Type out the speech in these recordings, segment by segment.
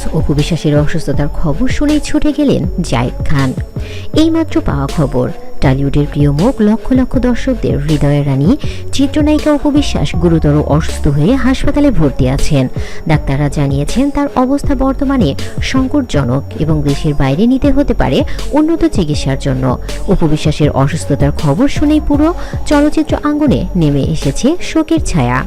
আফসোস অপু বিশ্বাসের অসুস্থতার খবর শুনেই ছুটে গেলেন জায়েদ খান। এইমাত্র পাওয়া খবর। টলিউডের প্রিয় মুখ লক্ষ লক্ষ দর্শকদের হৃদয়ের রানী, চিত্রনায়িকা উপবিশ্বাস গুরুতর অসুস্থ হয়ে হাসপাতালে ভর্তি আছেন। ডাক্তাররা জানিয়েছেন তার অবস্থা বর্তমানে সংকটজনক এবং দেশের বাইরে নিতে হতে পারে উন্নত চিকিৎসার জন্য। উপবিশ্বাসের অসুস্থতার খবর শুনেই পুরো চলচ্চিত্র আঙ্গনে নেমে এসেছে শোকের ছায়া।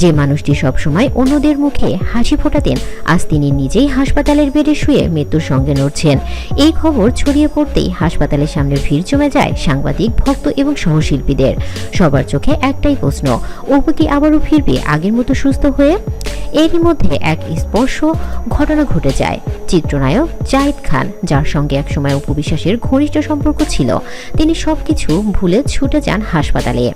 যে মানুষটি সবসময় অন্যদের মুখে হাসি ফোটাতেন, আজ তিনি নিজেই হাসপাতালের বেডে শুয়ে মৃত্যুর সঙ্গে নড়ছেন এই খবর ছড়িয়ে পড়তেই হাসপাতালের সামনে ভিড় জমে যায় সাংবাদিক, ভক্ত এবং সহশিল্পীদের। সবার চোখে একটাই প্রশ্ন, অপু কি আবারও ফিরবে আগের মতো সুস্থ হয়ে? এরই মধ্যে এক স্পর্শ ঘটনা ঘটে যায়। চিত্রনায়ক জাহিদ খান, যার সঙ্গে একসময় অপু বিশ্বাসের ঘনিষ্ঠ সম্পর্ক ছিল, তিনি সবকিছু ভুলে ছুটে যান হাসপাতালে।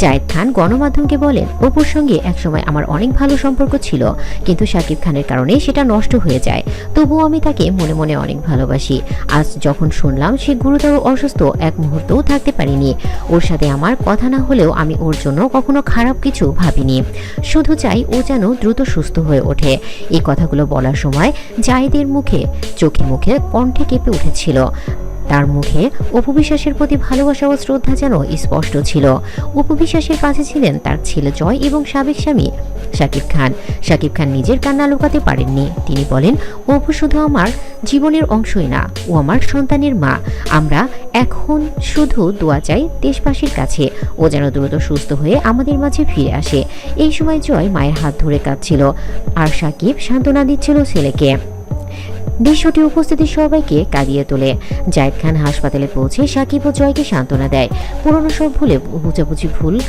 জায়েদ খান গণমাধ্যমকে বলেন, অপুর সঙ্গে একসময় আমার অনেক ভালো সম্পর্ক ছিল, কিন্তু শাকিব খানের কারণে সেটা নষ্ট হয়ে যায়। তবুও আমি তাকে মনে মনে অনেক ভালোবাসি। আজ যখন শুনলাম সে গুরুতর অসুস্থ, এক মুহূর্তও থাকতে পারিনি। ওর সাথে আমার কথা না হলেও আমি ওর জন্য কখনো খারাপ কিছু ভাবিনি। শুধু চাই ও যেন দ্রুত সুস্থ হয়ে ওঠে। এই কথাগুলো বলার সময় জায়েদের মুখে, চোখে মুখে কণ্ঠে কেঁপে উঠেছিল। তার মুখে উপবিশ্বাসের প্রতি ভালোবাসা ও শ্রদ্ধা যেন স্পষ্ট ছিল। উপবিশ্বাসের কাছে ছিলেন তার ছেলে জয় এবং সাবেক স্বামী শাকিব খান। শাকিব খান নিজের কান্না লুকাতে পারেননি। তিনি বলেন অপু শুধু আমার জীবনের অংশই না, ও আমার সন্তানের মা। আমরা এখন শুধু দোয়া চাই দেশবাসীর কাছে। ও যেন দ্রুত সুস্থ হয়ে আমাদের মাঝে ফিরে আসে। এই সময় জয় মায়ের হাত ধরে কাঁদছিল। আর সাকিব সান্ত্বনা দিচ্ছিল ছেলেকে। দৃশ্যটি উপস্থিতি সবাইকে কাঁদিয়ে তোলে। জায়েদ খান হাসপাতালে পৌঁছে সাকিব ও জয়কে সান্ত্বনা দেয়। পুরনো সব ভুলে বুঝাবুঝি ভুল।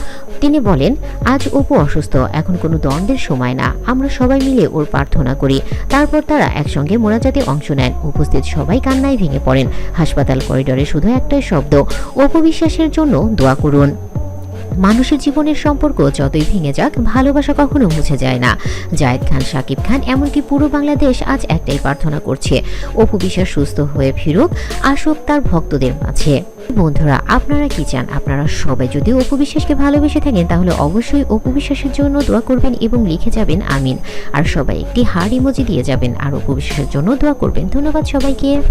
তিনি বলেন, আজ অপু অসুস্থ, এখন কোনো দ্বন্দ্বের সময় না। আমরা সবাই মিলে ওর প্রার্থনা করি। তারপর তারা একসঙ্গে মোনাজাতে অংশ নেন। উপস্থিত সবাই কান্নায় ভেঙে পড়েন। হাসপাতাল করিডোরে শুধু একটাই শব্দ অপবিশ্বাসের জন্য দোয়া করুন। মানুষের জীবনের সম্পর্ক যতই ভেঙে যাক, ভালোবাসা কখনো মুছে যায় না। জায়েদ খান, সাকিব খান, এমনকি পুরো বাংলাদেশ আজ একটাই প্রার্থনা করছে, অপু বিশ্বাস সুস্থ হয়ে ফিরুক, আসুক তার ভক্তদের মাঝে। বন্ধুরা, আপনারা কি চান? আপনারা সবাই যদি অপু বিশ্বাসকে ভালোবেসে থাকেন, তাহলে অবশ্যই অপু বিশ্বাসের জন্য দোয়া করবেন এবং লিখে যাবেন আমিন। আর সবাই একটি হার ইমোজি দিয়ে যাবেন, আর অপু বিশ্বাসের জন্য দোয়া করবেন। ধন্যবাদ সবাইকে।